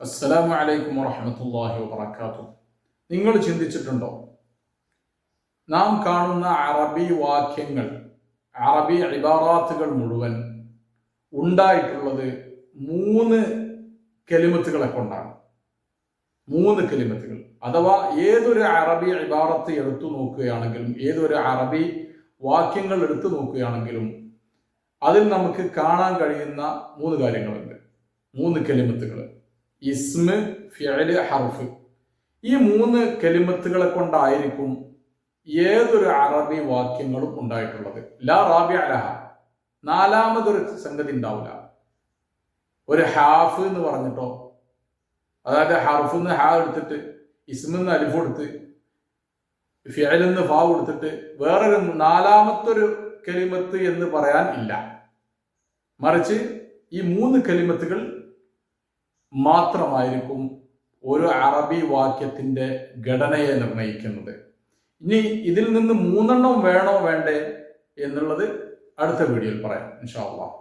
അസ്സലാമു അലൈക്കും വറഹമത്തല്ലാഹി വബർക്കാത്തു നിങ്ങൾ ചിന്തിച്ചിട്ടുണ്ടോ? നാം കാണുന്ന അറബി വാക്യങ്ങൾ അറബി ഇബാറാത്തുകൾ മുഴുവൻ ഉണ്ടായിട്ടുള്ളത് മൂന്ന് കെലിമത്തുകളെ കൊണ്ടാണ്. മൂന്ന് കെലിമത്തുകൾ. അഥവാ ഏതൊരു അറബി ഇബാറത്ത് എടുത്തു നോക്കുകയാണെങ്കിലും ഏതൊരു അറബി വാക്യങ്ങൾ എടുത്തു നോക്കുകയാണെങ്കിലും അതിൽ നമുക്ക് കാണാൻ കഴിയുന്ന മൂന്ന് കാര്യങ്ങളുണ്ട്. മൂന്ന് കെലിമത്തുകൾ. ഇസ്മ് ഫിഅൽ ഹർഫ്. ഈ മൂന്ന് കെലിമത്തുകളെ കൊണ്ടായിരിക്കും ഏതൊരു അറബി വാക്യങ്ങളും ഉണ്ടായിട്ടുള്ളത്. ലാ റാബി അലഹ നാലാമതൊരു സംഗതി ഉണ്ടാവില്ല ഒരു ഹാഫ് എന്ന് പറഞ്ഞിട്ടോ? അതായത് ഹർഫ് എന്ന് ഹാ എടുത്തിട്ട് ഇസ്മെന്ന് അലിഫ് കൊടുത്ത് ഫിയലെന്ന് ഫാ കൊടുത്തിട്ട് വേറൊരു നാലാമത്തൊരു കെലിമത്ത് എന്ന് പറയാൻ ഇല്ല. മറിച്ച് ഈ മൂന്ന് കെലിമത്തുകൾ മാത്രമായിരിക്കും ഒരു അറബി വാക്യത്തിന്റെ ഘടനയെ നിർണയിക്കുന്നത്. ഇനി ഇതിൽ നിന്ന് മൂന്നെണ്ണം വേണോ വേണ്ടേ എന്നുള്ളത് അടുത്ത വീഡിയോയിൽ പറയാം ഇൻഷാ അള്ളാഹ്.